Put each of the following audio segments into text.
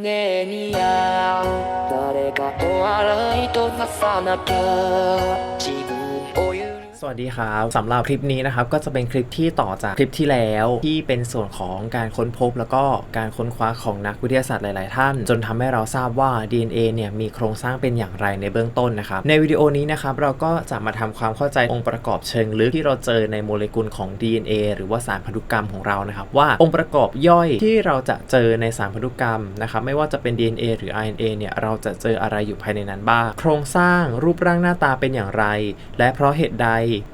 ねえニア誰かお笑いとささなきゃ สวัสดีครับสำหรับคลิปนี้นะครับก็จะเป็นคลิปที่ต่อจากคลิปที่แล้วที่เป็นส่วนของการค้นพบ แล้วก็การค้นคว้าของนักวิทยาศาสตร์หลาย ๆ ท่าน จนทำให้เราทราบว่า DNA เนี่ยมีโครงสร้างเป็นอย่างไรในเบื้องต้นนะครับในวิดีโอนี้นะครับเราก็จะมาทำความเข้าใจองค์ประกอบเชิงลึกที่เราเจอในโมเลกุลของ DNA หรือว่าสารพันธุกรรมของเรานะครับว่าองค์ประกอบย่อยที่เราจะเจอในสารพันธุกรรมนะครับไม่ว่าจะเป็น DNA หรือ RNA เนี่ยเราจะเจออะไรอยู่ภายในนั้นบ้าง โครงสร้างรูปร่างหน้าตาเป็นอย่างไร และเพราะเหตุใด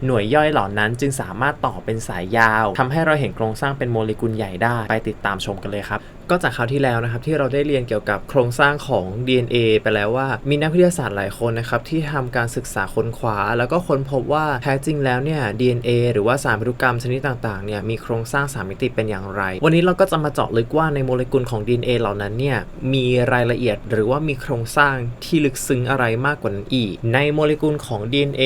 หน่วยย่อยเหล่านั้นจึงสามารถต่อเป็นสายยาวทำให้เราเห็นโครงสร้างเป็นโมเลกุลใหญ่ได้ ไปติดตามชมกันเลยครับ ก็จากคราวที่แล้วนะครับที่เราได้เรียนเกี่ยวกับโครงสร้างของ DNA ไปแล้วว่ามีนักวิทยาศาสตร์หลายคนนะครับที่ทำการศึกษาค้นคว้า แล้วก็ค้นพบว่าแท้จริงแล้วเนี่ย DNA หรือว่าสารพันธุกรรมชนิดต่างๆเนี่ยมีโครงสร้างสามมิติเป็นอย่างไร วันนี้เราก็จะมาเจาะลึกว่าในโมเลกุลของ DNA เหล่านั้นเนี่ยมีรายละเอียดหรือว่ามีโครงสร้างที่ลึกซึ้งอะไรมากกว่านั้นอีก ในโมเลกุลของ DNA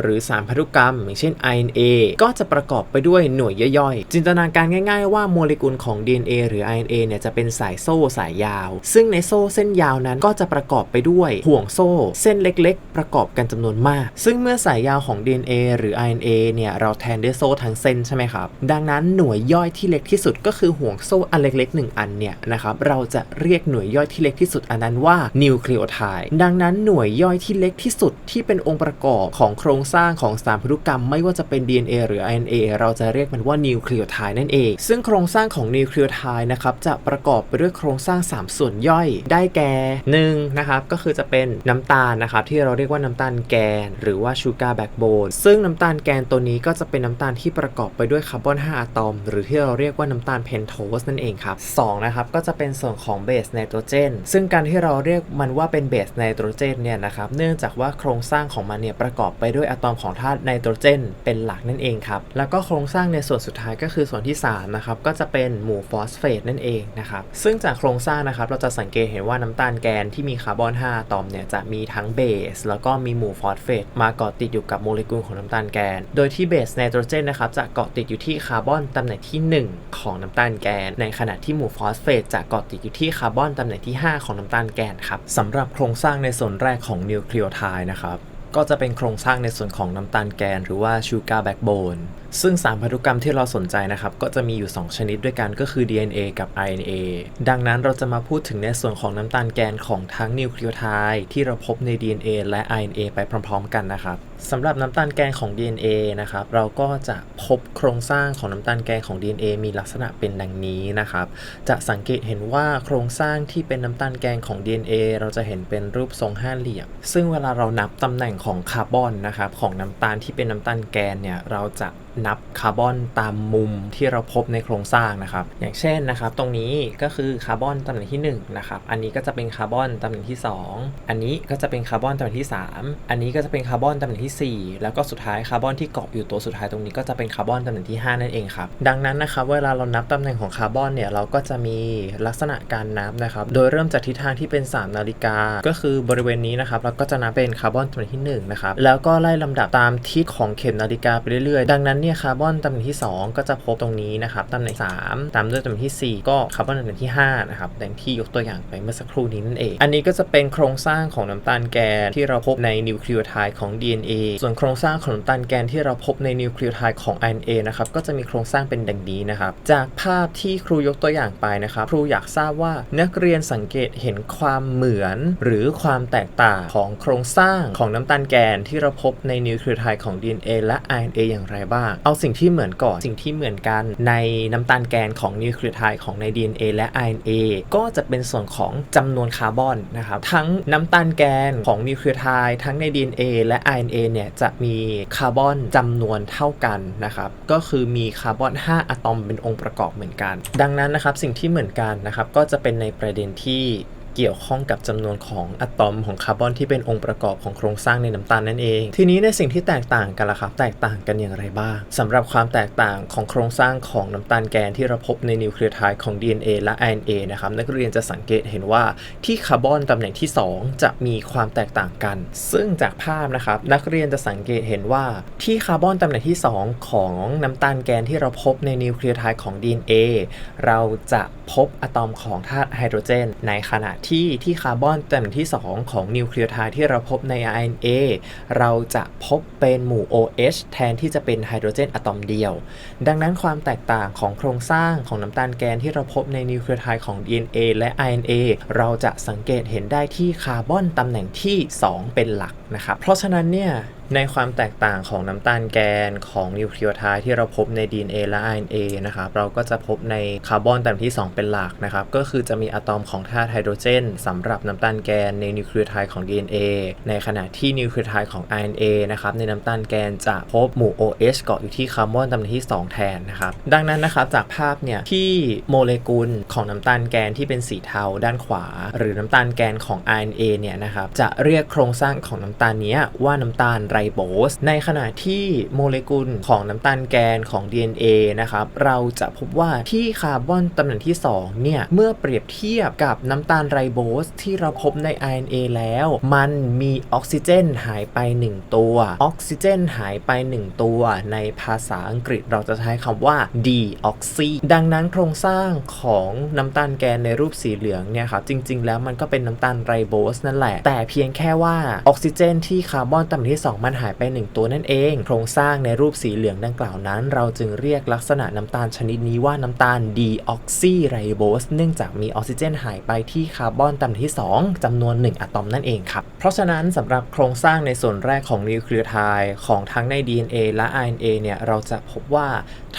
หรือสารพันธุกรรม อย่างเช่น RNA ก็จะประกอบไปด้วยหน่วยย่อยๆ จินตนาการง่าย ๆ ว่าโมเลกุลของ DNA หรือ RNA เนี่ยจะเป็นสายโซ่สายยาว ซึ่งในโซ่เส้นยาวนั้นก็จะประกอบไปด้วยห่วงโซ่ เส้นเล็กๆ ประกอบกันจำนวนมาก ซึ่งเมื่อสายยาวของ DNA หรือ RNA เนี่ยเราแทนด้วยโซ่ทั้งเส้นใช่ไหมครับ ดังนั้นหน่วยย่อยที่เล็กที่สุดก็คือห่วงโซ่อันเล็กๆหนึ่งอันเนี่ยนะครับเราจะเรียกหน่วยย่อยที่เล็กที่สุดอันนั้นว่านิวคลีโอไทด์ดังนั้นหน่วยย่อยที่เล็กที่สุดที่เป็นองค์ประกอบของโครงสร้างของสารพันธุกรรม ไม่ว่าจะเป็น DNA หรือ RNA เราจะเรียกมันว่านิวคลีโอไทด์นั่นเอง ซึ่งโครงสร้างของนิวคลีโอไทด์นะครับจะประประกอบไปด้วยโครงสร้าง 3 ส่วนย่อย ได้แก่1นะครับก็คือจะเป็นน้ำตาลนะครับที่เราเรียกว่าน้ำตาลแกน หรือว่าชูการ์แบ็กโบนซึ่งน้ำตาลแกนตัวนี้ก็จะเป็นน้ำตาลที่ประกอบไปด้วยคาร์บอน5อะตอม หรือที่เราเรียกว่าน้ำตาลเพนโทสนั่นเองครับ2นะครับก็จะเป็นส่วนของเบสไนโตรเจน ซึ่งการที่เราเรียกมันว่าเป็นเบสไนโตรเจนเนี่ยนะครับเนื่องจากว่าโครงสร้างของมันเนี่ยประกอบไปด้วยอะตอมของธาตุไนโตรเจน เป็นหลักนั่นเองครับแล้วก็โครงสร้างในส่วนสุดท้ายก็คือส่วนที่3นะครับก็จะเป็นหมู่ฟอสเฟตนั่นเองนะครับซึ่งจากโครงสร้างนะครับเราจะสังเกตเห็นว่าน้ำตาลแกนที่มีคาร์บอน5อะตอมเนี่ยจะมีทั้งเบสแล้วก็มีหมู่ฟอสเฟตมาเกาะติดอยู่กับโมเลกุลของน้ำตาลแกน โดยที่เบสไนโตรเจนนะครับจะเกาะติดอยู่ที่คาร์บอนตำแหน่งที่ 1 ของน้ำตาลแกน ในขณะที่หมู่ฟอสเฟตจะเกาะติดอยู่ที่คาร์บอนตำแหน่งที่ 5 ของน้ำตาลแกนครับสำหรับโครงสร้างในส่วนแรกของนิวคลีโอไทด์นะครับก็จะเป็นโครงสร้างในส่วนของน้ำตาลแกนหรือว่าชูการ์แบ็กโบน ซึ่งสารพันธุกรรมที่เราสนใจนะครับ ก็จะมีอยู่ 2 ชนิดด้วยกันก็คือ DNA กับ RNA ดังนั้นเราจะมาพูดถึงในส่วนของน้ำตาลแกนของทั้งนิวคลีโอไทด์ที่เราพบใน DNA และ RNA ไปพร้อม ๆ กันนะครับสำหรับน้ำตาลแกนของ DNA นะครับเราก็จะพบโครงสร้างของน้ำตาลแกนของ DNA มีลักษณะเป็นดังนี้นะครับ จะสังเกตเห็นว่าโครงสร้างที่เป็นน้ำตาลแกนของ DNA เราจะเห็นเป็นรูปทรงห้าเหลี่ยม ซึ่งเวลาเรานับตำแหน่งของคาร์บอนนะครับของน้ำตาลที่เป็นน้ำตาลแกนเนี่ยเราจะนับคาร์บอนตามมุมที่เราพบในโครงสร้างนะครับ อย่างเช่นนะครับ ตรงนี้ก็คือคาร์บอนตำแหน่งที่1นะครับ อันนี้ก็จะเป็นคาร์บอนตำแหน่งที่ 2 อันนี้ก็จะเป็นคาร์บอนตำแหน่งที่ 3 อันนี้ก็จะเป็นคาร์บอนตำแหน่งทีสี่ 4 แล้วก็สุดท้ายคาร์บอนที่เกาะอยู่ตัวสุดท้ายตรงนี้ก็จะเป็นคาร์บอนตำแหน่งที่ 5 นั่นเองครับ ดังนั้นนะครับเวลาเรานับตำแหน่งของคาร์บอนเนี่ยเราก็จะมีลักษณะการนับนะครับ โดยเริ่มจากทิศทางที่เป็น 3 นาฬิกา ก็คือบริเวณนี้นะครับเราก็จะนับเป็นคาร์บอนตำแหน่งที่1นะครับแล้วก็ไล่ลำดับตามทิศของเข็มนาฬิกาไปเรื่อยๆดังนั้นเนี่ยคาร์บอนตำแหน่งที่ 2 ก็จะพบตรงนี้นะครับตำแหน่ง 3 ตามด้วยตำแหน่งทีสี่ 4 ก็คาร์บอนตำแหน่งที่5นะครับดังที่ยกตัวอย่างไปเมื่อสักครู่นี้นั่นเอง อันนี้ก็จะเป็นโครงสร้างของน้ำตาลแกนที่เราพบในนิวคลีโอไทด์ของ DNA ส่วนโครงสร้างของน้ำตาลแกนที่เราพบในนิวคลีโอไทด์ของ RNA นะครับก็จะมีโครงสร้างเป็นดังนี้นะครับจากภาพที่ครูยกตัวอย่างไปนะครับครูอยากทราบว่านักเรียนสังเกตเห็นความเหมือน หรือความแตกต่างของโครงสร้างของน้ำตาลแกนที่เราพบในนิวคลีโอไทด์ของ DNA และ RNA อย่างไรบ้างเอาสิ่งที่เหมือนก่อนสิ่งที่เหมือนกันในน้ำตาลแกนของนิวคลีโอไทด์ของใน DNA และ RNA ก็จะเป็นส่วนของจำนวนคาร์บอนนะครับทั้งน้ำตาลแกนของนิวคลีโอไทด์ทั้งใน DNA และ RNA เนี่ยจะมีคาร์บอนจำนวนเท่ากันนะครับก็คือมีคาร์บอน 5 อะตอมเป็นองค์ประกอบเหมือนกัน ดังนั้นนะครับสิ่งที่เหมือนกันนะครับก็จะเป็นในประเด็นที่ เกี่ยวข้องกับจำนวนของอะตอมของคาร์บอนที่เป็นองค์ประกอบของโครงสร้างในน้ำตาลนั่นเอง ทีนี้ในสิ่งที่แตกต่างกันล่ะครับ แตกต่างกันอย่างไรบ้างสำหรับความแตกต่างของโครงสร้างของน้ำตาลแกนที่เราพบในนิวเคลียไทด์ของ DNA และ RNA นะครับนักเรียนจะสังเกตเห็นว่าที่คาร์บอนตำแหน่งที่ 2 จะมีความแตกต่างกัน ซึ่งจากภาพนะครับนักเรียนจะสังเกตเห็นว่าที่คาร์บอนตำแหน่งที่ 2 ของน้ำตาลแกนที่เราพบในนิวเคลียไทด์ของ DNA เราจะพบอะตอมของธาตุไฮโดรเจน ในขณะที่ที่คาร์บอนตำแหน่งที่ 2 ของนิวเคลียไทด์ที่เราพบใน RNA เราจะพบเป็นหมู่ OH แทนที่จะเป็นไฮโดรเจนอะตอมเดียว ดังนั้นความแตกต่างของโครงสร้างของน้ำตาลแกนที่เราพบในนิวเคลียไทด์ของ DNA และ RNA เราจะสังเกตเห็นได้ที่คาร์บอนตำแหน่งที่ 2 เป็นหลักนะครับ เพราะฉะนั้นเนี่ย ในความแตกต่างของน้ำตาลแกนของนิวเคลียไทด์ที่เราพบใน DNA และ RNA นะครับเราก็จะพบในคาร์บอนตำแหน่งที่ 2 เป็นหลักนะครับก็คือจะมีอะตอมของธาตุไฮโดรเจนสำหรับน้ำตาลแกนในนิวเคลียไทด์ของ DNA ในขณะที่นิวเคลียไทด์ของ RNA นะครับในน้ำตาลแกนจะพบหมู่ OH เกาะอยู่ที่คาร์บอนตำแหน่งที่ 2 แทนนะครับดังนั้นนะครับจากภาพเนี่ยที่โมเลกุลของน้ำตาลแกนที่เป็นสีเทาด้านขวา หรือน้ำตาลแกนของ RNA เนี่ยนะครับจะเรียกโครงสร้างของน้ำตาลนี้ว่าน้ำตาลไรโบสในขณะที่โมเลกุลของน้ำตาลแกนของ DNA นะครับ เราจะพบว่าที่คาร์บอนตำแหน่งที่ 2 เนี่ย เมื่อเปรียบเทียบกับน้ำตาลไรโบสที่เราพบใน RNA แล้ว มันมีออกซิเจนหายไป 1 ตัว ออกซิเจนหายไป 1 ตัว ในภาษาอังกฤษเราจะใช้คำว่า deoxy ดังนั้นโครงสร้างของน้ำตาลแกนในรูปสีเหลืองเนี่ยครับ จริง ๆ แล้วมันก็เป็นน้ำตาลไรโบสนั่นแหละ แต่เพียงแค่ว่าออกซิเจนที่คาร์บอนตำแหน่งที่ 2มันหายไปหนึ่งตัวนั่นเอง โครงสร้างในรูปสีเหลืองดังกล่าวนั้น เราจึงเรียกลักษณะน้ำตาลชนิดนี้ว่าน้ำตาลดีออกซิไรโบสเนื่องจากมีออกซิเจนหายไปที่คาร์บอนตำแหน่งที่ 2จำนวน 1 อะตอมนั่นเองครับ เพราะฉะนั้นสำหรับโครงสร้างในส่วนแรกของนิวเคลียไทด์ของทั้งใน DNA และ RNA เนี่ยเราจะพบว่า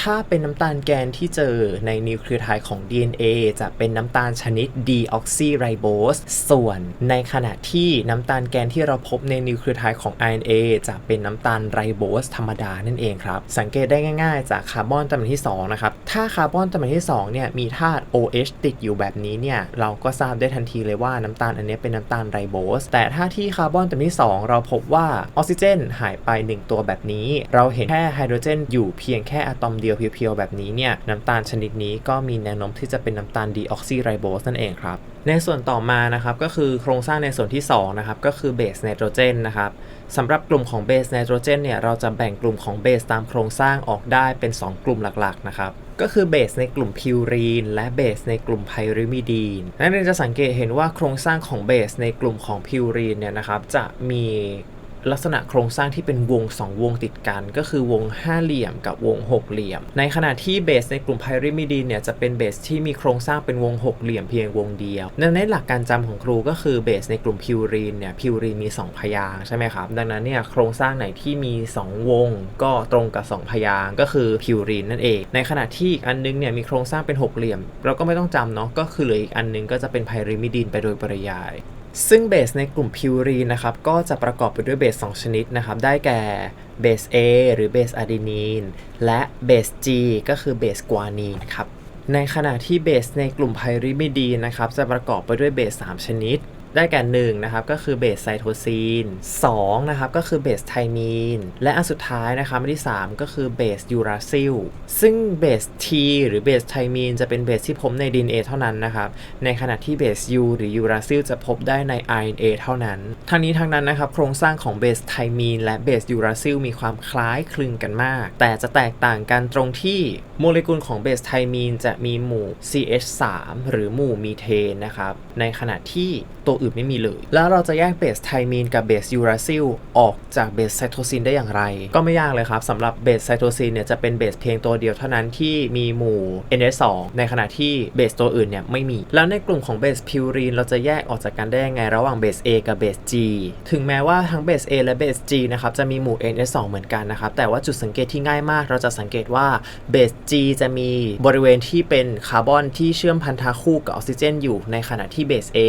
ถ้าเป็นน้ำตาลแกนที่เจอในนิวเคลียไทด์ของ DNA จะเป็นน้ำตาลชนิด deoxyribose ส่วนในขณะที่น้ำตาลแกนที่เราพบในนิวเคลียไทด์ของ RNA จะเป็นน้ำตาลไรโบสธรรมดานั่นเองครับ สังเกตได้ง่ายๆ จากคาร์บอนตำแหน่งที่ 2 นะครับ ถ้าคาร์บอนตำแหน่งที่ 2 เนี่ย มีธาตุ OH ติดอยู่แบบนี้เนี่ย เราก็ทราบได้ทันทีเลยว่าน้ำตาลอันนี้เป็นน้ำตาลไรโบส แต่ถ้าที่คาร์บอนตำแหน่งที่ 2 เราพบว่าออกซิเจน หายไป 1 ตัวแบบนี้ เราเห็นแค่ไฮโดรเจน อยู่เพียงแค่อะตอมเดียวเพียวๆแบบนี้เนี่ยน้ำตาลชนิดนี้ก็มีแนวโน้มที่จะเป็นน้ำตาลดีออกซิไรโบสนั่นเองครับในส่วนต่อมานะครับก็คือโครงสร้างในส่วนที่2นะครับก็คือเบสไนโตรเจนนะครับสำหรับกลุ่มของเบสไนโตรเจนเนี่ยเราจะแบ่งกลุ่มของเบสตามโครงสร้างออกได้เป็น 2 กลุ่มหลักๆนะครับก็คือเบสในกลุ่มพิวรีน และเบสในกลุ่มไพริมิดีนนักเรียนจะสังเกตเห็นว่าโครงสร้างของเบสในกลุ่มของพิวรีนเนี่ยนะครับจะมี ลักษณะโครงสร้างที่เป็นวง 2 วงติดกัน ก็คือวงห้าเหลี่ยมกับวงหกเหลี่ยม ในขณะที่เบสในกลุ่มไพริมิดีนเนี่ยจะเป็นเบสที่มีโครงสร้างเป็นวงหกเหลี่ยมเพียงวงเดียวดังนั้นหลักการจำของครูก็คือเบสในกลุ่มพิวรีนเนี่ยพิวรีนมี 2 พยางใช่ไหมครับ ดังนั้นเนี่ยโครงสร้างไหนที่มี 2 วง ก็ตรงกับ 2 พยางก็คือพิวรีนนั่นเอง ในขณะที่อีกอันนึงเนี่ยมีโครงสร้างเป็นหกเหลี่ยม เราก็ไม่ต้องจำเนาะก็คือเหลืออีกอันนึงก็จะเป็นไพริมิดีนไปโดยปริยาย ซึ่งเบสในกลุ่มพิวรีนนะครับก็จะประกอบไปด้วยเบส2ชนิดนะครับ ได้แก่เบส A หรือเบสอะดีนีนและเบส G ก็คือเบสกวานีนครับในขณะที่เบสในกลุ่มไพริมิดีนนะครับจะประกอบไปด้วยเบส 3 ชนิด ได้แก่1นะครับก็คือเบสไซโทซีน2นะครับก็คือเบสไทมีนและอันสุดท้ายนะครับอันที่ 3 ก็คือเบสยูราซิลซึ่งเบส T หรือเบสไทมีนจะเป็นเบสที่พบใน DNA เท่านั้นนะครับในขณะที่เบส U หรือยูราซิลจะพบได้ใน RNA เท่านั้นทั้งนี้ทั้งนั้นนะครับโครงสร้างของเบสไทมีนและเบสยูราซิลมีความคล้ายคลึงกันมาก แต่จะแตกต่างกันตรงที่โมเลกุลของเบสไทมีนจะมีหมู่ CH3 หรือหมู่มีเทนนะครับในขณะที่ตัวอื่นไม่มีเลย แล้วเราจะแยกเบสไทมีนกับเบสยูราซิลออกจากเบสไซโทซินได้อย่างไร ก็ไม่ยากเลยครับสำหรับเบสไซโทซินเนี่ยจะเป็นเบสเพียงตัวเดียวเท่านั้นที่มีหมู่ NS2 ในขณะที่เบสตัวอื่นเนี่ยไม่มี แล้วในกลุ่มของเบสพิวรีนเราจะแยกออกจากกันได้ยังไงระหว่างเบส A กับเบส G ถึงแม้ว่าทั้งเบส A และเบส G นะครับจะมีหมู่ NS2 เหมือนกันนะครับแต่ว่าจุดสังเกตที่ง่ายมาก เราจะสังเกตว่าเบส G จะมีบริเวณที่เป็นคาร์บอนที่เชื่อมพันธะคู่กับออกซิเจนอยู่ในขณะที่เบส A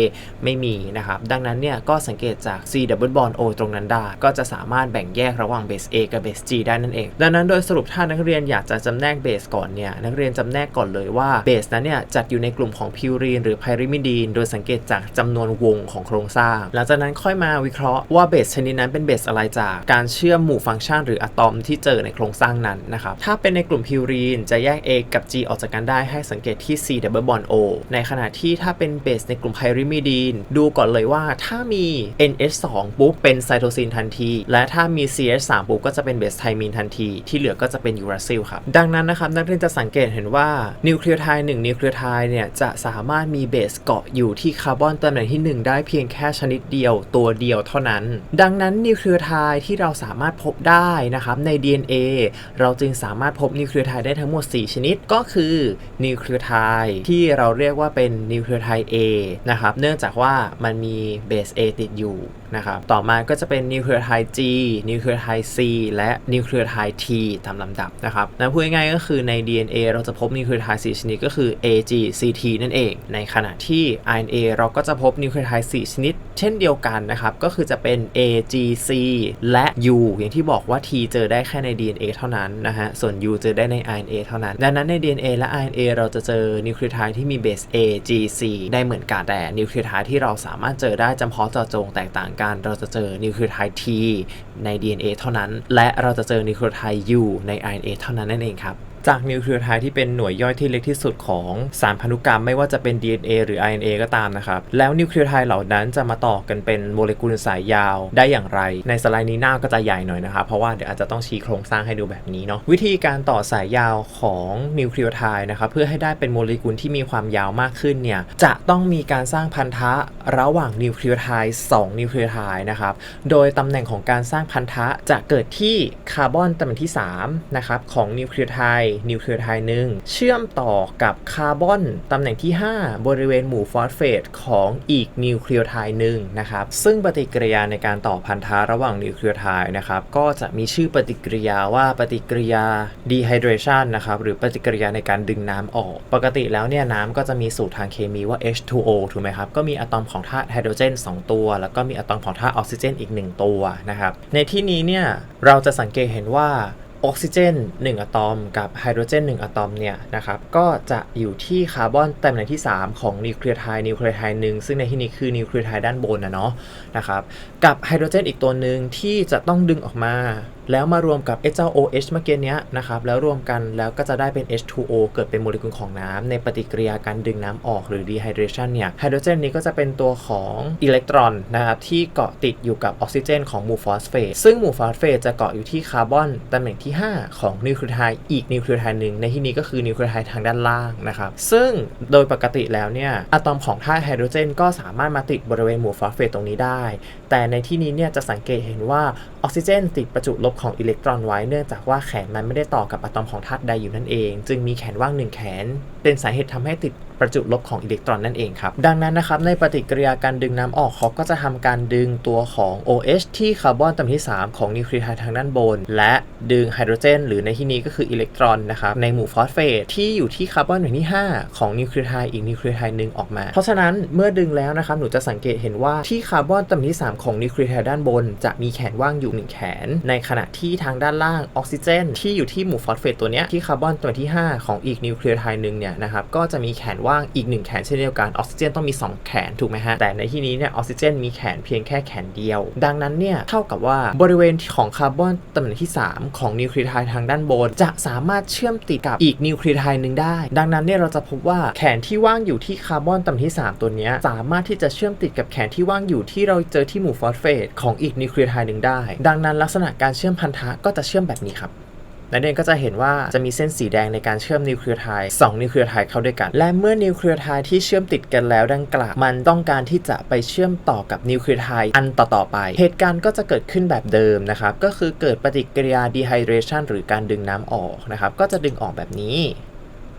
ไม่มีนะครับ ดังนั้นเนี่ยก็สังเกตจาก C double bond O ตรงนั้นได้ ก็จะสามารถแบ่งแยกระหว่างเบส A กับเบส G ได้นั่นเอง ดังนั้นโดยสรุปถ้านักเรียนอยากจะจำแนกเบสก่อนเนี่ยนักเรียนจำแนกก่อนเลยว่าเบสนั้นเนี่ยจัดอยู่ในกลุ่มของพิวรีนหรือไพริมิดีนโดยสังเกตจากจำนวนวงของโครงสร้าง หลังจากนั้นค่อยมาวิเคราะห์ว่าเบสชนิดนั้นเป็นเบสอะไรจากการเชื่อมหมู่ฟังก์ชันหรืออะตอมที่เจอในโครงสร้างนั้นนะครับถ้าเป็นในกลุ่มพิวรีนจะแยก A กับ G ออกจากกันได้ให้สังเกตที่ C double bond O ในขณะที่ถ้าเป็นเบสในกลุ่มไพริมิดีนดูก่อนเลยว่าถ้ามี NH2 ปุ๊บเป็นไซโทซินทันที และถ้ามี CH3 ปุ๊บก็จะเป็นเบสไทมีนทันที ที่เหลือก็จะเป็นยูราซิลครับ ดังนั้นนะครับนักเรียนจะสังเกตเห็นว่านิวเคลียไทด์หนึ่งนิวเคลียไทด์เนี่ยจะสามารถมีเบสเกาะอยู่ที่คาร์บอนตำแหน่งที่ 1 ได้เพียงแค่ชนิดเดียวตัวเดียวเท่านั้น ดังนั้นนิวเคลียไทด์ที่เราสามารถพบได้นะครับใน DNA เราจึงสามารถพบนิวเคลียไทด์ได้ทั้งหมด 4 ชนิดก็คือนิวเคลียไทด์ที่เราเรียกว่าเป็นนิวเคลียไทด์ A นะครับเนื่องจากว่ามันมีเบส A ติดอยู่นะครับ ต่อมาก็จะเป็นนิวเคลียร์ไทด์ G นิวเคลียร์ไทด์ C และนิวเคลียร์ไทด์ T ตามลำดับนะครับนั่นพูดง่ายๆก็คือใน DNA เราจะพบนิวเคลียร์ไทด์4ชนิดก็คือ A G C T นั่นเอง ในขณะที่ RNA เราก็จะพบนิวเคลียร์ไทด์4ชนิด เช่นเดียวกันนะครับ ก็คือจะเป็น A G C และ U อย่างที่บอกว่า T เจอได้แค่ใน DNA เท่านั้นนะฮะ ส่วน U เจอได้ใน RNA เท่านั้น ดังนั้นใน DNA และ RNA เราจะเจอนิวเคลียไทด์ที่มีเบส A G C ได้เหมือนกันแต่นิวเคลียไทด์ที่เราสามารถเจอได้จำเพาะเจาะจงแตกต่างกันเราจะเจอนิวเคลียไทด์ T ใน DNA เท่านั้น และเราจะเจอนิวเคลียไทด์ U ใน RNA เท่านั้นนั่นเองครับ จากนิวเคลียไทด์ที่เป็นหน่วยย่อยที่เล็กที่สุดของสารพันธุกรรมไม่ว่าจะเป็น DNA หรือ RNA ก็ตามนะครับ แล้วนิวเคลียไทด์เหล่านั้นจะมาต่อกันเป็นโมเลกุลสายยาวได้อย่างไร ในสไลด์นี้หน้าก็จะใหญ่หน่อยนะครับ เพราะว่าเดี๋ยวอาจจะต้องชี้โครงสร้างให้ดูแบบนี้เนาะวิธีการต่อสายยาวของนิวเคลียไทด์นะครับเพื่อให้ได้เป็นโมเลกุลที่มีความยาวมากขึ้นเนี่ยจะต้องมีการสร้างพันธะระหว่างนิวเคลียไทด์2นิวเคลียไทด์นะครับโดยตำแหน่งของการสร้างพันธะจะเกิดที่คาร์บอนตำแหน่งที่3นะครับของนิวเคลียไทด์นิวเคลียร์ไทด์หนึ่งเชื่อมต่อกับคาร์บอนตำแหน่งที่ 5 บริเวณหมู่ฟอสเฟตของอีกนิวเคลียร์ไทด์หนึ่งนะครับซึ่งปฏิกิริยาในการต่อพันธะระหว่างนิวเคลียร์ไทด์นะครับก็จะมีชื่อปฏิกิริยาว่าปฏิกิริยา dehydration นะครับหรือปฏิกิริยาในการดึงน้ำออก ปกติแล้วเนี่ยน้ำก็จะมีสูตรทางเคมีว่า H2O ถูกไหมครับก็มีอะตอมของธาตุไฮโดรเจน 2 ตัว แล้วก็มีอะตอมของธาตุออกซิเจนอีก 1 ตัวนะครับในที่นี้เนี่ยเราจะสังเกตเห็นว่า ออกซิเจน 1 อะตอม กับไฮโดรเจน 1 อะตอมเนี่ยนะครับก็จะอยู่ที่คาร์บอนตำแหน่งที่ 3 ของนิวเคลียร์ไทนิวเคลียร์ไทหนึ่งซึ่งในที่นี้คือนิวเคลียร์ไทด้านบนนะเนาะนะครับกับไฮโดรเจนอีกตัวหนึ่งที่จะต้องดึงออกมา แล้วมารวมกับ H เจ้า OH เมื่อกี้เนี้ยนะครับแล้วรวมกันแล้วก็จะได้เป็น H2O เกิดเป็นโมเลกุลของน้ำในปฏิกิริยาการดึงน้ำออกหรือ dehydration เนี่ยไฮโดรเจนนี้ก็จะเป็นตัวของอิเล็กตรอนนะครับที่เกาะติดอยู่กับออกซิเจนของหมู่ฟอสเฟตซึ่งหมู่ฟอสเฟตจะเกาะอยู่ที่คาร์บอนตำแหน่งที่ 5 ของนิวเคลียไทด์อีกนิวเคลียไทด์หนึ่งในที่นี้ก็คือนิวเคลียไทด์ทางด้านล่างนะครับซึ่งโดยปกติแล้วเนี่ยอะตอมของธาตุไฮโดรเจนก็สามารถมาติดบริเวณหมู่ฟอสเฟตตรงนี้ได้ แต่ในที่นี้เนี่ยจะสังเกตเห็นว่าออกซิเจนติดประจุลบของอิเล็กตรอนไว้เนื่องจากว่าแขนมันไม่ได้ต่อกับอะตอมของธาตุใดอยู่นั่นเอง จึงมีแขนว่างหนึ่งแขน เป็นสาเหตุทำให้ติดประจุลบของอิเล็กตรอนนั่นเองครับ ดังนั้นนะครับในปฏิกิริยาการดึงน้ำออกเขาก็จะทำการดึงตัวของ OH ที่คาร์บอนตำแหน่งที่ 3 ของนิวเคลียไทด์ทางด้านบน และดึงไฮโดรเจน หรือในที่นี้ก็คืออิเล็กตรอนนะครับในหมู่ฟอสเฟตที่อยู่ที่คาร์บอนตำแหน่งที่ 5 ของนิวเคลียไทด์อีกนิวเคลียไทด์หนึ่งออกมา เพราะฉะนั้นเมื่อดึงแล้วนะครับหนูจะสังเกตเห็นว่าที่คาร์บอนตำแหน่งที่ 3 ของนิวเคลียไทด์ด้านบน จะมีแขนว่างอยู่หนึ่งแขน ในขณะที่ทางด้านล่างออกซิเจน ที่อยู่ที่หมู่ฟอสเฟตตัวเนี้ยที่คาร์บอนตำแหน่งที่ 5 ของอีกนิวคลีไทด์หนึ่งเนี่ยนะครับก็จะมีแขนว่างอีกหนึ่งแขนเช่นเดียวกันออกซิเจนต้องมี 2 แขนถูกไหมฮะแต่ในที่นี้เนี่ยออกซิเจนมีแขนเพียงแค่แขนเดียว ดังนั้นเนี่ยเท่ากับว่าบริเวณของคาร์บอนตำแหน่งที่ 3 ของนิวเคลียไทด์ทางด้านบน จะสามารถเชื่อมติดกับอีกนิวเคลียไทด์หนึ่งได้ ดังนั้นเนี่ยเราจะพบว่าแขนที่ว่างอยู่ที่คาร์บอนตำแหน่งที่ 3 ตัวนี้สามารถที่จะเชื่อมติดกับแขนที่ว่างอยู่ที่เราเจอที่หมู่ฟอสเฟตของอีกนิวเคลียไทด์หนึ่งได้ ดังนั้นลักษณะการเชื่อมพันธะก็จะเชื่อมแบบนี้ครับ นักเรียนก็จะเห็นว่าจะมีเส้นสีแดงในการเชื่อมนิวเคลียไทด์2นิวเคลียไทด์เข้าด้วยกัน และเมื่อนิวเคลียไทด์ที่เชื่อมติดกันแล้วดังกล่าวมันต้องการที่จะไปเชื่อมต่อกับนิวเคลียไทด์อันต่อๆไป เหตุการณ์ก็จะเกิดขึ้นแบบเดิมนะครับก็คือเกิดปฏิกิริยาดีไฮเดรชันหรือการดึงน้ำออกนะครับก็จะดึงออกแบบนี้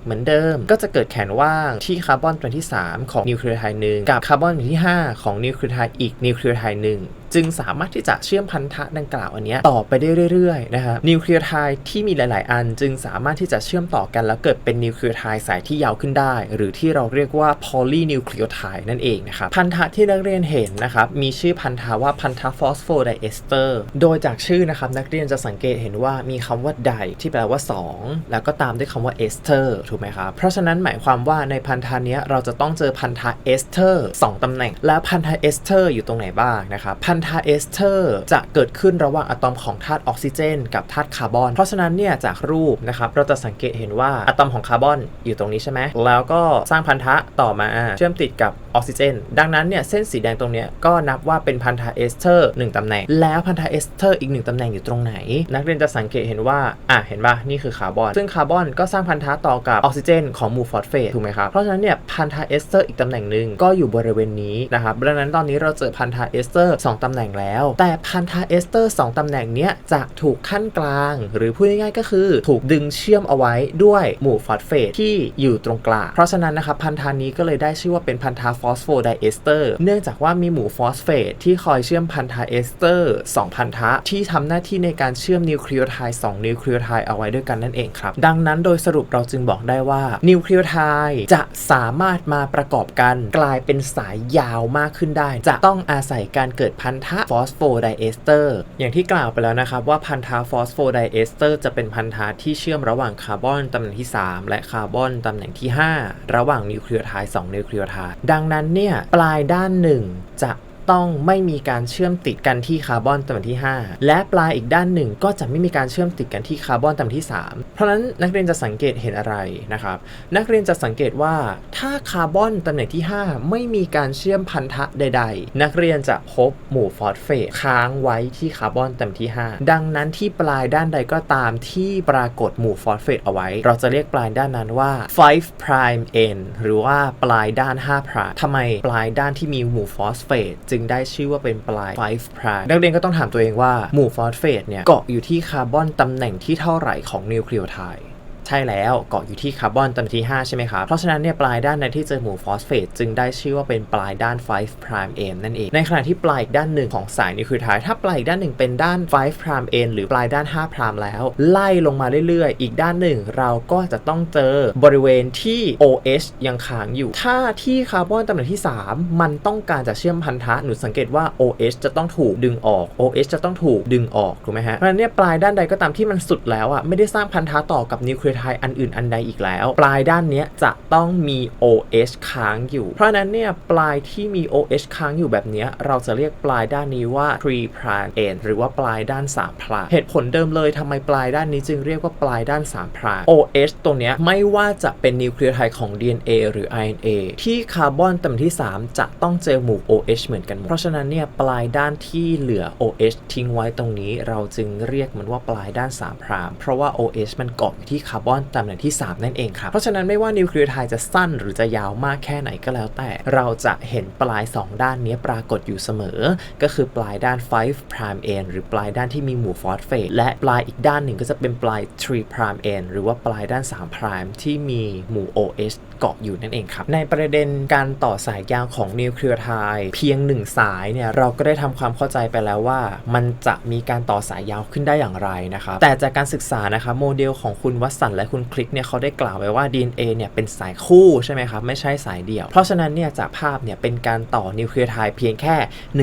เหมือนเดิม ก็จะเกิดแขนว่างที่คาร์บอนตัวที่ 3 ของนิวเคลียไทหนึ่งกับคาร์บอนตัวที่ 5 ของนิวเคลียไทอีกนิวเคลียไทหนึ่งจึงสามารถที่จะเชื่อมพันธะดังกล่าวอันเนี้ยต่อไปได้เรื่อยๆนะครับนิวเคลียไทที่มีหลาย ๆ อันจึงสามารถที่จะเชื่อมต่อกันแล้วเกิดเป็นนิวเคลียไทสายที่ยาวขึ้นได้ หรือที่เราเรียกว่า polynucleotide นั่นเองนะครับพันธะที่นักเรียนเห็นนะครับมีชื่อพันธะว่าพันธะฟอสโฟไดเอสเตอร์โดยจากชื่อนะครับนักเรียนจะสังเกตเห็นว่ามีคำว่าไดที่แปลว่า 2 แล้วก็ตามด้วยคำว่าเอสเตอร์ถูกไหมครับ เพราะฉะนั้นหมายความว่าในพันธะนี้เราจะต้องเจอพันธะเอสเตอร์สองตำแหน่ง และพันธะเอสเตอร์อยู่ตรงไหนบ้างนะครับพันธะเอสเตอร์จะเกิดขึ้นระหว่างอะตอมของธาตุออกซิเจน กับธาตุคาร์บอน เพราะฉะนั้นเนี่ยจากรูปนะครับเราจะสังเกตเห็นว่าอะตอมของคาร์บอนอยู่ตรงนี้ใช่ไหมแล้วก็สร้างพันธะต่อมาเชื่อมติดกับ ออกซิเจน ดังนั้นเนี่ยเส้นสีแดงตรงนี้ก็นับว่าเป็นพันธะเอสเตอร์หนึ่งตำแหน่ง แล้วพันธะเอสเตอร์อีกหนึ่งตำแหน่งอยู่ตรงไหน นักเรียนจะสังเกตเห็นว่า อะ เห็นป่ะ นี่คือคาร์บอน ซึ่งคาร์บอนก็สร้างพันธะต่อกับออกซิเจนของหมู่ฟอสเฟตถูกไหมครับ เพราะฉะนั้นเนี่ยพันธะเอสเตอร์อีกตำแหน่งหนึ่งก็อยู่บริเวณนี้นะครับดังนั้นตอนนี้เราเจอพันธะเอสเตอร์สองตำแหน่งแล้ว แต่พันธะเอสเตอร์สองตำแหน่งเนี้ยจะถูกขั้นกลาง หรือพูดง่ายๆก็คือ ถูกดึงเชื่อมเอาไว้ด้วยหมู่ฟอสเฟตที่อยู่ตรงกลางเพราะฉะนั้นนะครับพันธะนี้ก็เลยได้ชื่อว่าเป็นพันธะฟอสโฟไดเอสเตอร์เนื่องจากว่ามีหมู่ฟอสเฟตที่คอยเชื่อมพันธะเอสเตอร์สองพันธะที่ทำหน้าที่ในการเชื่อมนิวเคลียไทด์สองนิวเคลียไทด์เอาไว้ด้วยกันนั่นเองครับ ดังนั้นโดยสรุปเราจึงบอกได้ว่านิวเคลียไทด์จะสามารถมาประกอบกันกลายเป็นสายยาวมากขึ้นได้ จะต้องอาศัยการเกิดพันธะฟอสโฟไดเอสเตอร์อย่างที่กล่าวไปแล้วนะครับว่าพันธะฟอสโฟไดเอสเตอร์จะเป็นพันธะที่เชื่อมระหว่างคาร์บอนตำแหน่งที่ 3 และคาร์บอนตำแหน่งที่ 5 ระหว่างนิวเคลียไทด์2นิวเคลียไทด์ดังนั้นนั้นเนี่ยปลายด้านหนึ่งจะ ต้องไม่มีการเชื่อมติดกันที่คาร์บอนตำแหน่งที่ 5 และปลายอีกด้านหนึ่งก็จะไม่มีการเชื่อมติดกันที่คาร์บอนตำแหน่งที่ 3 เพราะนั้นนักเรียนจะสังเกตเห็นอะไรนะครับนักเรียนจะสังเกตว่าถ้าคาร์บอนตำแหน่งที่ 5 ไม่มีการเชื่อมพันธะใด ๆ นักเรียนจะพบหมู่ฟอสเฟตค้างไว้ที่คาร์บอนตำแหน่งที่ 5 ดังนั้นที่ปลายด้านใดก็ตามที่ปรากฏหมู่ฟอสเฟตเอาไว้ เราจะเรียกปลายด้านนั้นว่า 5 prime n หรือว่าปลายด้าน5 prime ทำไมปลายด้านที่มีหมู่ฟอสเฟตจึงได้ชื่อว่าเป็นปลาย five-prime นักเรียนก็ต้องถามตัวเองว่าหมู่ฟอสเฟตเนี่ยเกาะอยู่ที่คาร์บอนตำแหน่งที่เท่าไหร่ของนิวเคลียไทด์ ใช่แล้วเกาะอยู่ที่คาร์บอนตำแหน่งที่ 5 ใช่ไหมครับ เพราะฉะนั้นเนี่ยปลายด้านในที่เจอหมู่ฟอสเฟตจึงได้ชื่อว่าเป็นปลายด้าน 5 prime n นั่นเอง ในขณะที่ปลายอีกด้านหนึ่งของสายนิวเคลียไทด์ถ้าปลายอีกด้านหนึ่งเป็นด้าน 5 prime n หรือปลายด้าน 5 prime แล้ว ไล่ลงมาเรื่อยๆ อีกด้านหนึ่งเราก็จะต้องเจอบริเวณที่ OH ยังค้างอยู่ ถ้าที่คาร์บอนตำแหน่งที่ 3 มันต้องการจะเชื่อมพันธะหนูสังเกตว่า OH จะต้องถูกดึงออก OH จะต้องถูกดึงออกถูกไหมฮะเพราะฉะนั้นเนี่ยปลายด้านใดก็ตามที่มันสุดแล้วอะไม่ได้สร้างพันธะต่อกับนิวคลีไทด์อันอื่นอันใดอีกแล้ว ปลายด้านนี้จะต้องมี OH ค้างอยู่ เพราะฉะนั้นเนี่ยปลายที่มี OH ค้างอยู่แบบนี้เราจะเรียกปลายด้านนี้ว่า3 prime n หรือว่าปลายด้าน3 prime เหตุผลเดิมเลยทำไมปลายด้านนี้จึงเรียกว่าปลายด้าน3 prime OH ตรงเนี้ยไม่ว่าจะเป็นนิวเคลียไทด์ของ DNA หรือ RNA ที่คาร์บอนตำแหน่งที่ 3 จะต้องเจอหมู่ OH เหมือนกันหมดเพราะฉะนั้นเนี่ยปลายด้านที่เหลือ OH ทิ้งไว้ตรงนี้ เราจึงเรียกมันว่าปลายด้าน3 prime เพราะว่า OH มันเกาะอยู่ที่คาร์บอนตำแหน่งที่ 3 นั่นเองครับ เพราะฉะนั้นไม่ว่านิวเคลียร์ไทจะสั้นหรือจะยาวมากแค่ไหนก็แล้วแต่ เราจะเห็นปลาย 2 ด้านนี้ปรากฏอยู่เสมอ ก็คือปลายด้าน 5 prime end หรือปลายด้านที่มีหมู่ฟอสเฟตและปลายอีกด้านหนึ่งก็จะเป็นปลาย 3 prime end หรือว่าปลายด้าน 3 prime ที่มีหมู่ OH เกาะอยู่นั่นเองครับ ในประเด็นการต่อสายยาวของนิวเคลียร์ไทเพียงหนึ่งสายเนี่ยเราก็ได้ทำความเข้าใจไปแล้วว่า มันจะมีการต่อสายยาวขึ้นได้อย่างไรนะครับแต่จากการศึกษานะครับโมเดลของคุณวัสันและคุณคลิกเนี่ยเขาได้กล่าวไว้ว่า DNA เนี่ยเป็นสายคู่ใช่ไหมครับ ไม่ใช่สายเดี่ยว เพราะฉะนั้นเนี่ยจากภาพเนี่ยเป็นการต่อนิวเคลียไทเพียงแค่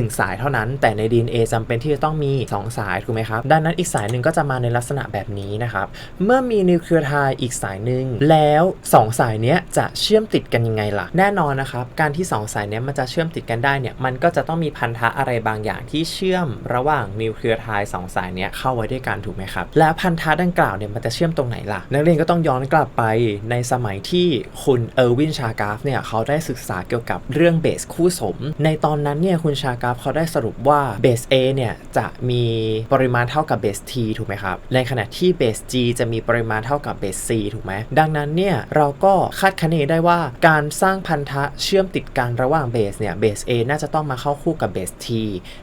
1 สายเท่านั้น แต่ใน DNA จำเป็นที่จะต้องมี 2 สายถูกไหมครับ ดังนั้นอีกสายหนึ่งก็จะมาในลักษณะแบบนี้นะครับ เมื่อมีนิวเคลียไทอีกสายหนึ่งแล้ว 2 สายเนี้ยจะเชื่อมติดกันยังไงล่ะ แน่นอนนะครับ การที่ 2 สายเนี้ยมันจะเชื่อมติดกันได้เนี่ยมันก็จะต้องมีพันธะอะไรบางอย่างที่เชื่อมระหว่างนิวเคลียไทสองสายเนี้ยเข้าไว้ด้วยกันถูกไหมครับ แล้วพันธะดังกล่าวเนี่ยมันจะเชื่อมตรงไหนล่ะนักเรียนก็ต้องย้อนกลับไปในสมัยที่คุณเออร์วินชากาฟเนี่ยเขาได้ศึกษาเกี่ยวกับเรื่องเบสคู่สม ในตอนนั้นเนี่ยคุณชากาฟเขาได้สรุปว่าเบส A เนี่ยจะมีปริมาณเท่ากับเบส T ถูกไหมครับ ในขณะที่เบส G จะมีปริมาณเท่ากับเบส C ถูกไหม ดังนั้นเนี่ยเราก็คาดคะเนได้ว่าการสร้างพันธะเชื่อมติดกันระหว่างเบสเนี่ยเบส A น่าจะต้องมาเข้าคู่กับเบส T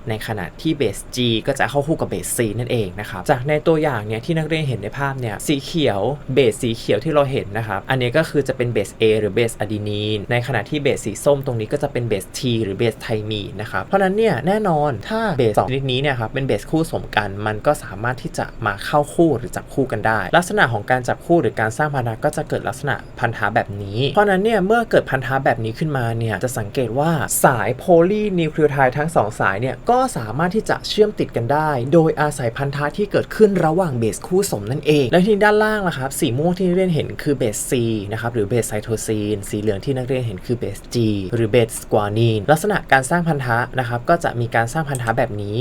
ในขณะที่เบส G ก็จะเข้าคู่กับเบส C นั่นเองนะครับ จากในตัวอย่างเนี่ยที่นักเรียนเห็นในภาพเนี่ยสีเขียวเบสสีเขียวที่เราเห็นนะครับอันนี้ก็คือจะเป็นเบส A หรือเบสอะดีนีนในขณะที่เบสสีส้มตรงนี้ก็จะเป็นเบส T หรือเบสไทมีนนะครับเพราะนั้นเนี่ยแน่นอนถ้าเบสสองชนิดนี้เนี่ยครับเป็นเบสคู่สมกันมันก็สามารถที่จะมาเข้าคู่หรือจับคู่กันได้ ลักษณะของการจับคู่หรือการสร้างพันธะก็จะเกิดลักษณะพันธะแบบนี้ เพราะนั้นเนี่ยเมื่อเกิดพันธะแบบนี้ขึ้นมาเนี่ยจะสังเกตว่าสายโพลีนิวคลีโอไทด์ทั้งสองสายเนี่ยก็สามารถที่จะเชื่อมติดกันได้ โดยอาศัยพันธะที่เกิดขึ้นระหว่างเบสคู่สมนั่นเอง และที่ด้านล่างล่ะครับสีม่วงที่นักเรียนเห็นคือเบสซีนะครับหรือเบสไซโทซีนสีเหลืองที่นักเรียนเห็นคือเบสจีหรือเบสสกวานีนลักษณะการสร้างพันธะนะครับก็จะมีการสร้างพันธะแบบนี้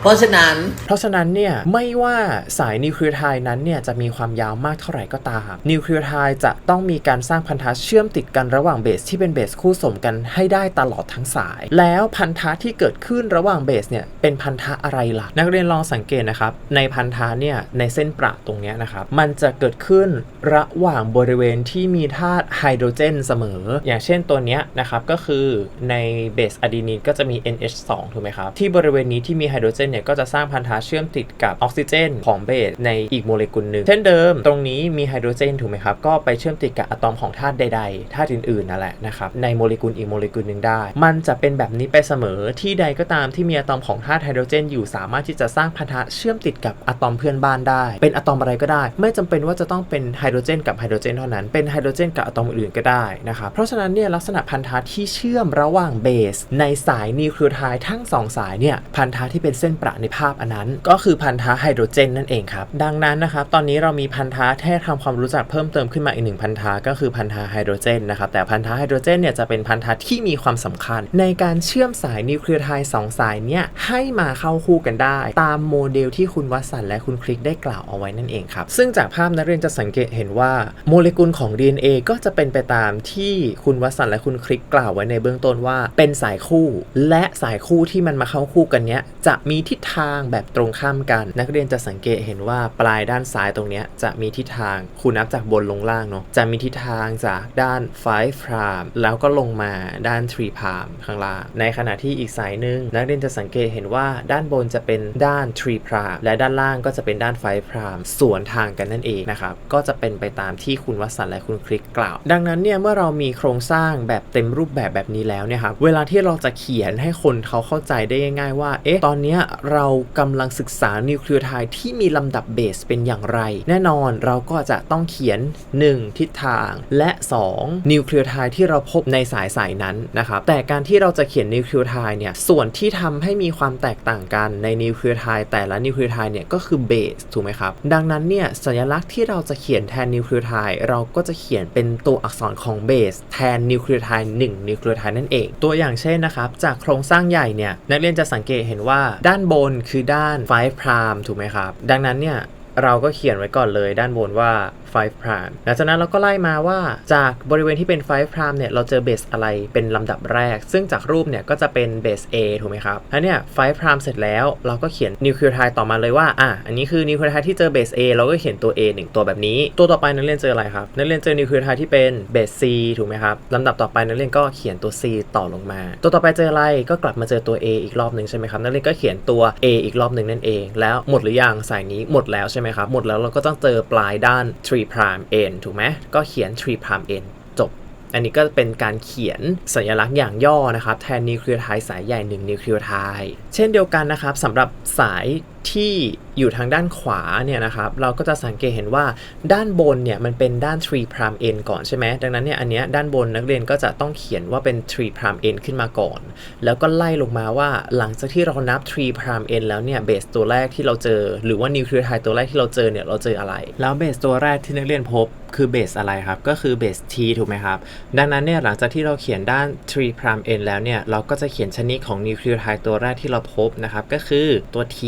เพราะฉะนั้น เพราะฉะนั้นเนี่ยไม่ว่าสายนิวเคลียโไทนั้นเนี่ยจะมีความยาวมากเท่าไหร่ก็ตาม นิวเคลียโไทจะต้องมีการสร้างพันธะเชื่อมติดกันระหว่างเบสที่เป็นเบสคู่สมกันให้ได้ตลอดทั้งสาย แล้วพันธะที่เกิดขึ้นระหว่างเบสเนี่ยเป็นพันธะอะไรล่ะ นักเรียนลองสังเกตนะครับในพันธะเนี่ยในเส้นประตรงเนี้ยนะครับมันจะเกิดขึ้นระหว่างบริเวณที่มีธาตุไฮโดรเจนเสมอ อย่างเช่นตัวเนี้ยนะครับก็คือในเบสอะดีนีนก็จะมี NH2 ถูกไหมครับที่บริเวณนี้ที่มีไฮโดรเจนเนี่ยก็จะสร้างพันธะเชื่อมติดกับออกซิเจนของเบสในอีกโมเลกุลหนึ่งเช่นเดิม ตรงนี้มีไฮโดรเจนถูกไหมครับก็ไปเชื่อมติดกับอะตอมของธาตุใดๆธาตุอื่นๆนั่นแหละนะครับในโมเลกุลอีกโมเลกุลหนึ่งได้ มันจะเป็นแบบนี้ไปเสมอที่ใดก็ตามที่มีอะตอมของธาตุไฮโดรเจน อยู่สามารถที่จะสร้างพันธะเชื่อมติดกับอะตอมเพื่อนบ้านได้ เป็นอะตอมอะไรก็ได้ ไม่จำเป็นว่าจะต้องเป็นไฮโดรเจนกับไฮโดรเจนเท่านั้นเป็นไฮโดรเจนกับอะตอมอื่นก็ได้นะครับเพราะฉะนั้นเนี่ยลักษณะพันธะที่เชื่อมระหว่างเบสในสายนิวคลีโอไทด์ทั้งสองสายเนี่ยพันธะที่เป็นเส้นประในภาพอันนั้น ก็คือพันธะไฮโดรเจนนั่นเองครับดังนั้นนะครับตอนนี้เรามีพันธะแท้ทำความรู้จักเพิ่มเติมขึ้นมาอีกหนึ่งพันธะก็คือพันธะไฮโดรเจนนะครับแต่พันธะไฮโดรเจนเนี่ยจะเป็นพันธะที่มีความสำคัญ ในการเชื่อมสายนิวเคลียโไทด์สองสายเนี่ยให้มาเข้าคู่กันได้ ตามโมเดลที่คุณวัสันและคุณคลิกได้กล่าวเอาไว้นั่นเองครับซึ่งจากภาพนักเรียนจะสังเกตเห็นว่าโมเลกุลของ DNA ก็จะเป็นไปตามที่คุณวัสันและคุณคลิกกล่าวไว้ในเบื้องต้นว่า เป็นสายคู่ และสายคู่ที่มันมาเข้าคู่กันเนี้ยจะมีทิศทางแบบตรงข้ามกัน นักเรียนจะสังเกตเห็นว่าปลายด้านซ้ายตรงนี้จะมีทิศทางคุณนับจากบนลงล่างเนาะจะมีทิศทางจากด้าน5 prime แล้วก็ลงมาด้าน3 prime ข้างล่าง ในขณะที่อีกสายหนึ่งนักเรียนจะสังเกตเห็นว่าด้านบนจะเป็นด้าน3 prime และด้านล่างก็จะเป็นด้าน5 prime สวนทางกันนั่นเองนะครับก็จะเป็นไปตามที่คุณวัสันและคุณคลิกกล่าว ดังนั้นเนี่ยเมื่อเรามีโครงสร้างแบบเต็มรูปแบบแบบนี้แล้วเนี่ยครับเวลาที่เราจะเขียนให้คนเขาเข้าใจได้ง่ายๆว่าเอ๊ะตอนเนี้ยเรากำลังศึกษานิวเคลียโไทด์ที่มีลำดับเบสเป็นอย่างไร แน่นอนเราก็จะต้องเขียน 1 ทิศทางและ 2 นิวเคลียโไทด์ที่เราพบในสายสายนั้นนะครับแต่การที่เราจะเขียนนิวเคลียโไทด์เนี่ยส่วนที่ทำให้มีความแตกต่างกันในนิวเคลียโไทด์แต่ละนิวเคลียโไทด์เนี่ยก็คือเบสถูกไหมครับดังนั้นเนี่ยสัญลักษณ์ที่เราจะเขียนแทนนิวเคลียโไทด์เราก็จะเขียนเป็นตัวอักษรของเบสแทนนิวเคลียโไทด์1นิวเคลียโไทด์นั่นเอง ตัวอย่างเช่นนะครับจากโครงสร้างใหญ่เนี่ยนักเรียนจะสังเกตเห็นว่าด้านานบนคือด้าน5 prime ถูกไหมครับ ดังนั้นเนี่ย เราก็เขียนไว้ก่อนเลยด้านบนว่า 5 prime หลังจากนั้นเราก็ไล่มาว่าจากบริเวณที่เป็น 5 prime เนี่ย เราเจอเบสอะไรเป็นลำดับแรก ซึ่งจากรูปเนี่ยก็จะเป็นเบส A ถูกไหมครับแล้วเนี่ย 5 prime เสร็จแล้วเราก็เขียนนิวคลียโไทด์ต่อมาเลยว่า อะ อันนี้คือนิวคลียโไทด์ที่เจอเบส A เราก็เขียนตัว A หนึ่งตัวแบบนี้ ตัวต่อไปนักเรียนเจออะไรครับ นักเรียนเจอนิวคลียโไทด์ที่เป็นเบส C ถูกไหมครับลำดับต่อไปนักเรียนก็เขียนตัว C ต่อลงมา ตัวต่อไปเจออะไรก็กลับมาเจอตัว A อีกรอบหนึ่งใช่ไหมครับนักเรียนก็เขียนตัว A อีกรอบหนึ่งนั่นเอง แล้วหมดหรือยังสายนี้หมดแล้วใช่ไหมครับ หมดแล้วเราก็ต้องเจอปลายด้าน 3 prime n ถูกไหมก็เขียน 3 prime n จบ อันนี้ก็เป็นการเขียนสัญลักษณ์อย่างย่อนะครับ แทนนิวคลีโอไทด์สายใหญ่1นิวคลีโอไทด์เช่นเดียวกันนะครับสำหรับสาย ที่อยู่ทางด้านขวาเนี่ยนะครับเราก็จะสังเกตเห็นว่าด้านบนเนี่ยมันเป็นด้าน 3 prime n ก่อนใช่ไหมดังนั้นเนี่ยอันเนี้ยด้านบนนักเรียนก็จะต้องเขียนว่าเป็น 3 prime n ขึ้นมาก่อน แล้วก็ไล่ลงมาว่าหลังจากที่เรานับ 3 prime n แล้วเนี่ยเบสตัวแรกที่เราเจอ หรือว่านิวเคลียโไทตัวแรกที่เราเจอเนี่ยเราเจออะไร แล้วเบสตัวแรกที่นักเรียนพบคือเบสอะไรครับ ก็คือเบส T ถูกไหมครับ ดังนั้นเนี่ยหลังจากที่เราเขียนด้าน 3 prime n แล้วเนี่ยเราก็จะเขียนชนิดของนิวเคลียโไทตัวแรกที่เราพบนะครับก็คือตัว T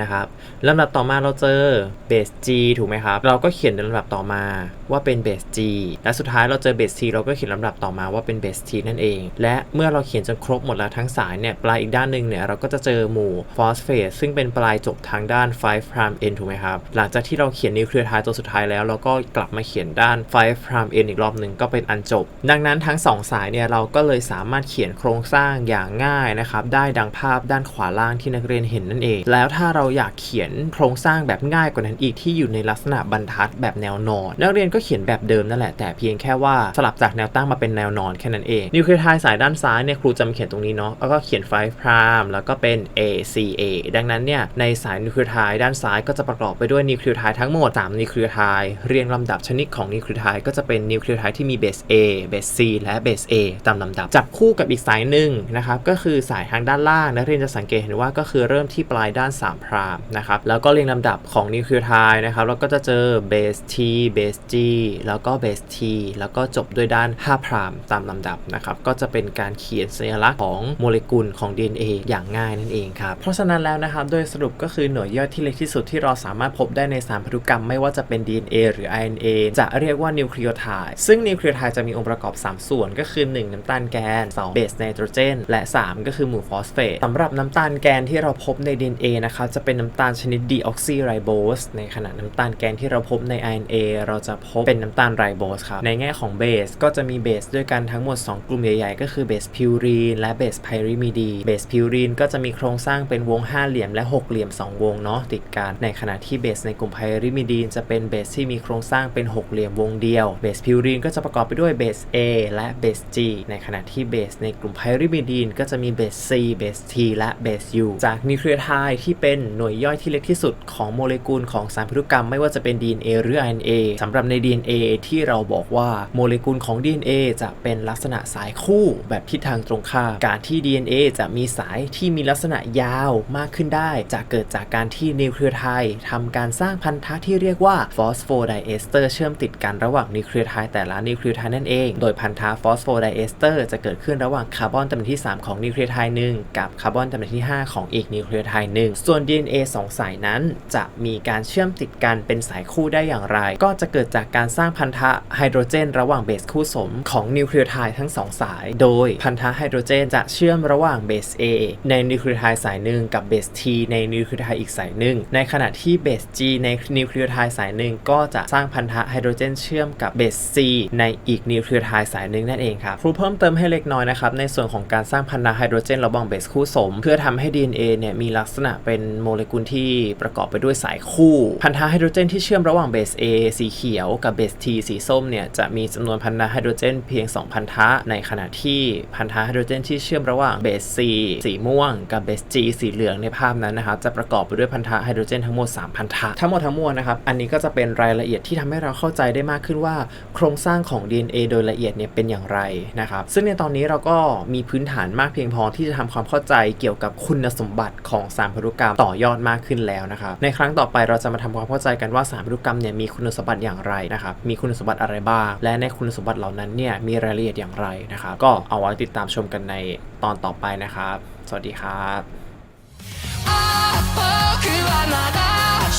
นะครับลำดับต่อมาเราเจอเบส G ถูกไหมครับ เราก็เขียนในลำดับต่อมาว่าเป็นเบส G และสุดท้ายเราเจอเบส T เราก็เขียนลำดับต่อมาว่าเป็นเบส T นั่นเอง และเมื่อเราเขียนจนครบหมดแล้วทั้งสายเนี่ยปลายอีกด้านหนึ่งเนี่ยเราก็จะเจอหมู่ฟอสเฟตซึ่งเป็นปลายจบทางด้าน 5 prime n ถูกไหมครับ หลังจากที่เราเขียนนิวเคลียโไทตัวสุดท้ายแล้วเราก็กลับมาเขียนด้าน 5 prime n อีกรอบหนึ่งก็เป็นอันจบ ดังนั้นทั้งสองสายเนี่ยเราก็เลยสามารถเขียนโครงสร้างอย่างง่ายนะครับได้ดังภาพด้านขวาล่างที่นักเรียนเห็นนั่นเอง แล้วถ้าเราอยากเขียนโครงสร้างแบบง่ายกว่านั้นอีกที่อยู่ในลักษณะบรรทัดแบบแนวนอน นักเรียนก็เขียนแบบเดิมนั่นแหละแต่เพียงแค่ว่าสลับจากแนวตั้งมาเป็นแนวนอนแค่นั้นเองนิวเคลียไทสายด้านซ้ายเนี่ยครูจะมาเขียนตรงนี้เนาะแล้วก็เขียน5 prime แล้วก็เป็น ACA ดังนั้นเนี่ยในสายนิวเคลียไทด์ด้านซ้ายก็จะประกอบไปด้วยนิวเคลียไททั้งหมด3นิวเคลียไทเรียงลำดับชนิดของนิวเคลียไทก็จะเป็นนิวเคลียไทที่มีเบส A เบส C และเบส A ตามลำดับ จับคู่กับอีกสายหนึ่งนะครับก็คือสายทางด้านล่างนักเรียนจะสังเกตเห็นว่าก็คือเริ่มที่ปลายด้าน3พรามนะครับแล้วก็เรียงลำดับของนิวเคลียไทด์นะครับแล้วก็จะเจอเบส T เบส G แล้วก็เบส T แล้วก็จบด้วยด้าน5พรามตามลำดับนะครับก็จะเป็นการเขียนสัญลักษณ์ของโมเลกุลของ DNA อย่างง่ายนั่นเองครับเพราะฉะนั้นแล้วนะครับโดยสรุปก็คือหน่วยย่อยที่เล็กที่สุดที่เราสามารถพบได้ในสารพันธุกรรมไม่ว่าจะเป็น DNA หรือ RNA จะเรียกว่านิวเคลียไทด์ซึ่งนิวเคลียไทด์จะมีองค์ประกอบ 3 ส่วนก็คือ 1 น้ำตาลแกน 2 เบสไนโตรเจน และ 3 ก็คือหมู่ฟอสเฟตสำหรับน้ำตาลแกนที่เราพบใน DNA นะครับจะเป็นน้ำตาลชนิดดีออกซิไรโบสในขณะน้ำตาลแกนที่เราพบใน RNA เราจะพบเป็นน้ำตาลไรโบสครับ ในแง่ของเบสก็จะมีเบสด้วยกันทั้งหมด 2 กลุ่มใหญ่ๆ ก็คือเบสพิวรีนและเบสไพริมิดีเบสพิวรีนก็จะมีโครงสร้างเป็นวงห้าเหลี่ยมและหกเหลี่ยม 2 วงเนาะติดกัน ในขณะที่เบสในกลุ่มไพริมิดีนจะเป็นเบสที่มีโครงสร้างเป็นหกเหลี่ยมวงเดียวเบสพิวรีนก็จะประกอบไปด้วยเบส A และเบส G ในขณะที่เบสในกลุ่มไพริมิดีนก็จะมีเบส C เบส T และเบส U จากนิวเคลียไทด์ที่เป็นหน่วยย่อยที่เล็กที่สุดของโมเลกุลของสารพันธุกรรมไม่ว่าจะเป็น DNA หรือ RNA สำหรับใน DNA ที่เราบอกว่าโมเลกุลของ DNA จะเป็นลักษณะสายคู่แบบทิศทางตรงข้ามการที่ DNA จะมีสายที่มีลักษณะยาวมากขึ้นได้ จะเกิดจากการที่นิวเคลียไทด์ทำการสร้างพันธะที่เรียกว่าฟอสโฟไดเอสเตอร์เชื่อมติดกันระหว่างนิวเคลียไทด์แต่ละนิวเคลียไทด์นั่นเอง โดยพันธะฟอสโฟไดเอสเตอร์จะเกิดขึ้นระหว่างคาร์บอนตำแหน่งที่ 3 ของนิวเคลียไทด์หนึ่งกับคาร์บอนตำแหน่งที่ 5 ของอีกนิวเคลียไทด์หนึ่งส่วน DNA สองสายนั้น จะมีการเชื่อมติดกันเป็นสายคู่ได้อย่างไร ก็จะเกิดจากการสร้างพันธะไฮโดรเจน ระหว่างเบสคู่สมของนิวเคลียไทด์ทั้งสองสาย โดยพันธะไฮโดรเจนจะเชื่อมระหว่างเบส A ในนิวเคลียไทด์สายหนึ่งกับเบส T ในนิวเคลียไทด์อีกสายหนึ่งในขณะที่เบส G ในนิวเคลียไทด์สายหนึ่งก็จะสร้างพันธะไฮโดรเจนเชื่อมกับเบส C ในอีกนิวเคลียไทด์สายหนึ่งนั่นเองครับครูเพิ่มเติมให้เล็กน้อยนะครับในส่วนของการสร้างพันธะไฮโดรเจนระหว่างเบสคู่สม เพื่อทำให้ DNA เนี่ยมีลักษณะเป็นโมเลกุลที่ประกอบไปด้วยสายคู่พันธะไฮโดรเจนที่เชื่อมระหว่างเบส A สีเขียวกับเบส T สีส้มเนี่ยจะมีจำนวนพันธะไฮโดรเจนเพียง 2 พันธะ ในขณะที่พันธะไฮโดรเจนที่เชื่อมระหว่างเบส C สีม่วงกับเบส G สีเหลืองในภาพนั้นนะครับจะประกอบไปด้วยพันธะไฮโดรเจนทั้งหมด 3 พันธะ ทั้งหมดทั้งมวลนะครับอันนี้ก็จะเป็นรายละเอียดที่ทำให้เราเข้าใจได้มากขึ้นว่า โครงสร้างของ DNA โดยละเอียดเนี่ยเป็นอย่างไรนะครับซึ่งในตอนนี้เราก็มีพื้นฐานมากเพียงพอที่จะทำความเข้าใจเกี่ยวกับคุณสมบัติของสารพันธุกรรมต่อยอดมากขึ้นแล้วนะครับในครั้งต่อไปเราจะมาทำความเข้าใจกันว่าสารพันกรรมเนี่ยมีคุณสมบัติอย่างไรนะครับมีคุณสมบัติอะไรบ้าง และในคุณสมบัติเหล่านั้นเนี่ยมีรายละเอียดอย่างไรนะครับก็เอาไว้ติดตามชมกันในตอนต่อไปนะครับ สวัสดีครับ僕はまだ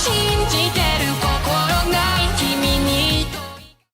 信じてる